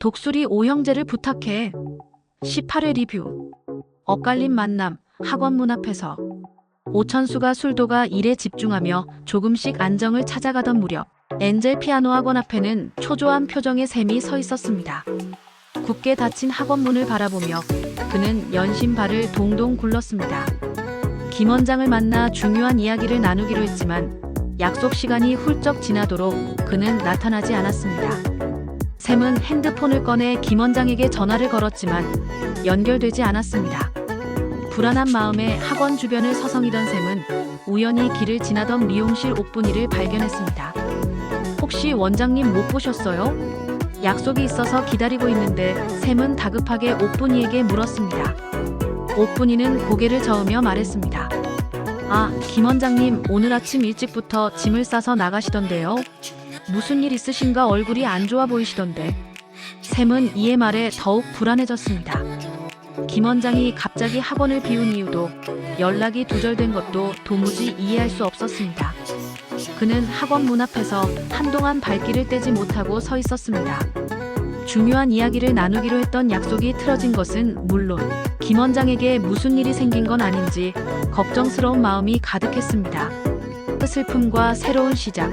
독수리 오형제를 부탁해. 18회 리뷰. 엇갈린 만남, 학원 문 앞에서. 오천수가 술도가 일에 집중하며 조금씩 안정을 찾아가던 무렵, 엔젤 피아노 학원 앞에는 초조한 표정의 샘이 서 있었습니다. 굳게 닫힌 학원 문을 바라보며 그는 연신 발을 동동 굴렀습니다. 김 원장을 만나 중요한 이야기를 나누기로 했지만 약속 시간이 훌쩍 지나도록 그는 나타나지 않았습니다. 샘은 핸드폰을 꺼내 김 원장에게 전화를 걸었지만 연결되지 않았습니다. 불안한 마음에 학원 주변을 서성이던 샘은 우연히 길을 지나던 미용실 옥분이를 발견했습니다. 혹시 원장님 못 보셨어요? 약속이 있어서 기다리고 있는데 샘은 다급하게 옥분이에게 물었습니다. 옥분이는 고개를 저으며 말했습니다. 아, 김 원장님 오늘 아침 일찍부터 짐을 싸서 나가시던데요. 무슨 일 있으신가 얼굴이 안 좋아 보이시던데. 샘은 이에 말에 더욱 불안해졌습니다. 김 원장이 갑자기 학원을 비운 이유도 연락이 두절된 것도 도무지 이해할 수 없었습니다. 그는 학원 문 앞에서 한동안 발길을 떼지 못하고 서 있었습니다. 중요한 이야기를 나누기로 했던 약속이 틀어진 것은 물론 김 원장에게 무슨 일이 생긴 건 아닌지 걱정스러운 마음이 가득했습니다. 슬픔과 새로운 시작,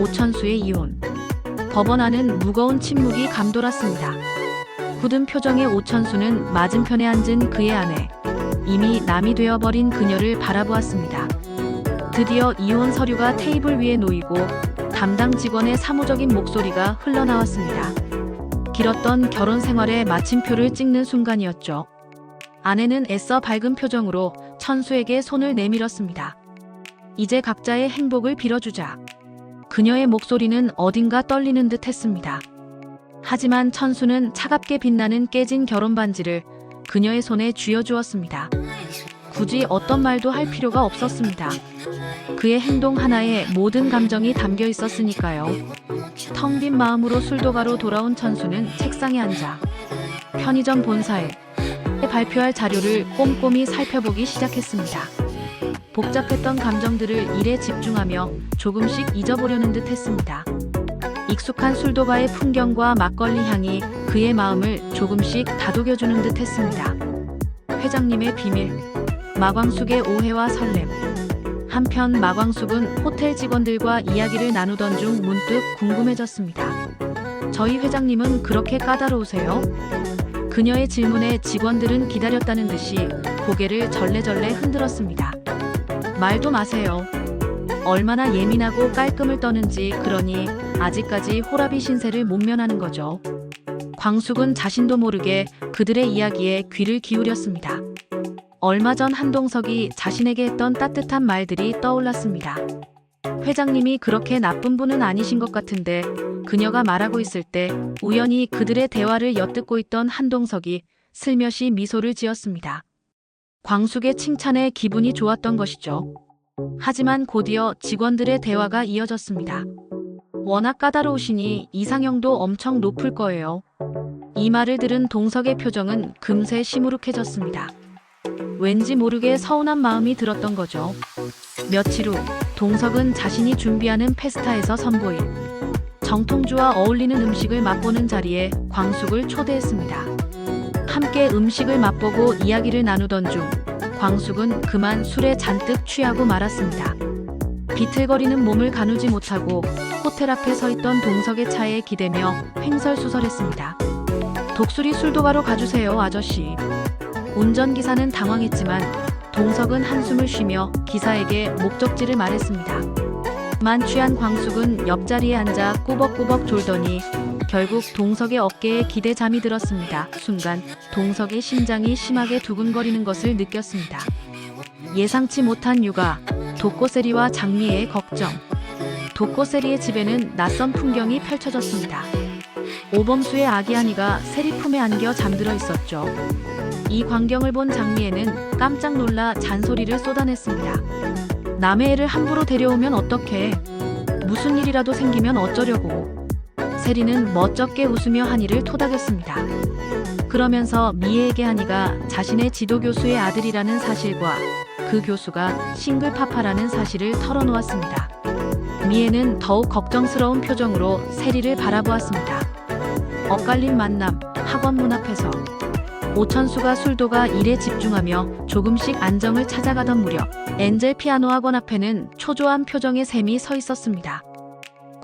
오천수의 이혼. 법원 안은 무거운 침묵이 감돌았습니다. 굳은 표정의 오천수는 맞은편에 앉은 그의 아내, 이미 남이 되어버린 그녀를 바라보았습니다. 드디어 이혼 서류가 테이블 위에 놓이고 담당 직원의 사무적인 목소리가 흘러나왔습니다. 길었던 결혼 생활의 마침표를 찍는 순간이었죠. 아내는 애써 밝은 표정으로 천수에게 손을 내밀었습니다. 이제 각자의 행복을 빌어주자. 그녀의 목소리는 어딘가 떨리는 듯 했습니다. 하지만 천수는 차갑게 빛나는 깨진 결혼 반지를 그녀의 손에 쥐어주었습니다. 굳이 어떤 말도 할 필요가 없었습니다. 그의 행동 하나에 모든 감정이 담겨 있었으니까요. 텅 빈 마음으로 술도가로 돌아온 천수는 책상에 앉아 편의점 본사에 발표할 자료를 꼼꼼히 살펴보기 시작했습니다. 복잡했던 감정들을 일에 집중하며 조금씩 잊어보려는 듯 했습니다. 익숙한 술도가의 풍경과 막걸리 향이 그의 마음을 조금씩 다독여주는 듯 했습니다. 회장님의 비밀, 마광숙의 오해와 설렘. 한편 마광숙은 호텔 직원들과 이야기를 나누던 중 문득 궁금해졌습니다. 저희 회장님은 그렇게 까다로우세요? 그녀의 질문에 직원들은 기다렸다는 듯이 고개를 절레절레 흔들었습니다. 말도 마세요. 얼마나 예민하고 깔끔을 떠는지 그러니 아직까지 호라비 신세를 못 면하는 거죠. 광숙은 자신도 모르게 그들의 이야기에 귀를 기울였습니다. 얼마 전 한동석이 자신에게 했던 따뜻한 말들이 떠올랐습니다. 회장님이 그렇게 나쁜 분은 아니신 것 같은데 그녀가 말하고 있을 때 우연히 그들의 대화를 엿듣고 있던 한동석이 슬며시 미소를 지었습니다. 광숙의 칭찬에 기분이 좋았던 것이죠. 하지만 곧이어 직원들의 대화가 이어졌습니다. 워낙 까다로우시니 이상형도 엄청 높을 거예요. 이 말을 들은 동석의 표정은 금세 시무룩해졌습니다. 왠지 모르게 서운한 마음이 들었던 거죠. 며칠 후 동석은 자신이 준비하는 페스타에서 선보일 정통주와 어울리는 음식을 맛보는 자리에 광숙을 초대했습니다. 함께 음식을 맛보고 이야기를 나누던 중 광숙은 그만 술에 잔뜩 취하고 말았습니다. 비틀거리는 몸을 가누지 못하고 호텔 앞에 서 있던 동석의 차에 기대며 횡설수설했습니다. 독수리 술도가로 가주세요, 아저씨. 운전기사는 당황했지만 동석은 한숨을 쉬며 기사에게 목적지를 말했습니다. 만취한 광숙은 옆자리에 앉아 꾸벅꾸벅 졸더니 결국 동석의 어깨에 기대 잠이 들었습니다. 순간 동석의 심장이 심하게 두근거리는 것을 느꼈습니다. 예상치 못한 육아, 독고세리와 장미의 걱정. 독고세리의 집에는 낯선 풍경이 펼쳐졌습니다. 오범수의 아기 한이가 세리 품에 안겨 잠들어 있었죠. 이 광경을 본 장미애는 깜짝 놀라 잔소리를 쏟아냈습니다. 남의 애를 함부로 데려오면 어떡해. 무슨 일이라도 생기면 어쩌려고. 세리는 멋쩍게 웃으며 한이를 토닥였습니다. 그러면서 미애에게 한이가 자신의 지도 교수의 아들이라는 사실과 그 교수가 싱글파파라는 사실을 털어놓았습니다. 미애는 더욱 걱정스러운 표정으로 세리를 바라보았습니다. 엇갈린 만남, 학원 문 앞에서 오천수가 술도가 일에 집중하며 조금씩 안정을 찾아가던 무렵 엔젤 피아노 학원 앞에는 초조한 표정의 샘이 서 있었습니다.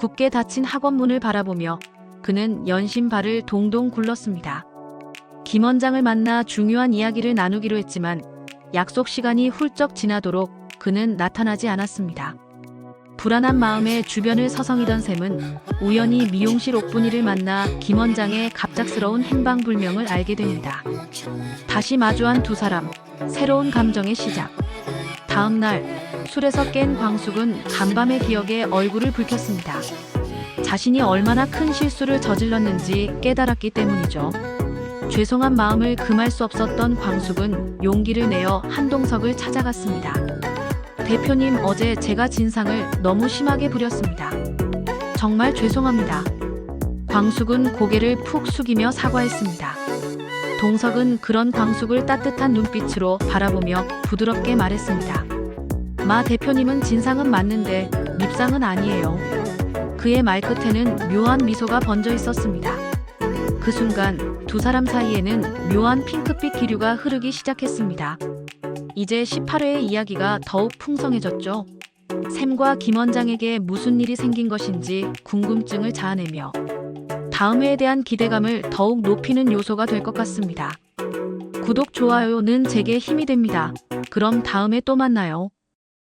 굳게 닫힌 학원 문을 바라보며 그는 연신 발을 동동 굴렀습니다. 김 원장을 만나 중요한 이야기를 나누기로 했지만 약속 시간이 훌쩍 지나도록 그는 나타나지 않았습니다. 불안한 마음에 주변을 서성이던 샘은 우연히 미용실 옥분이를 만나 김 원장의 갑작스러운 행방불명을 알게 됩니다. 다시 마주한 두 사람, 새로운 감정의 시작. 다음 날 술에서 깬 광숙은 간밤의 기억에 얼굴을 붉혔습니다. 자신이 얼마나 큰 실수를 저질렀는지 깨달았기 때문이죠. 죄송한 마음을 금할 수 없었던 광숙은 용기를 내어 한동석을 찾아갔습니다. 대표님 어제 제가 진상을 너무 심하게 부렸습니다. 정말 죄송합니다. 광숙은 고개를 푹 숙이며 사과했습니다. 동석은 그런 광숙을 따뜻한 눈빛으로 바라보며 부드럽게 말했습니다. 마 대표님은 진상은 맞는데 밉상은 아니에요. 그의 말끝에는 묘한 미소가 번져 있었습니다. 그 순간 두 사람 사이에는 묘한 핑크빛 기류가 흐르기 시작했습니다. 이제 18회의 이야기가 더욱 풍성해졌죠. 샘과 김 원장에게 무슨 일이 생긴 것인지 궁금증을 자아내며 다음 회에 대한 기대감을 더욱 높이는 요소가 될 것 같습니다. 구독, 좋아요는 제게 힘이 됩니다. 그럼 다음에 또 만나요.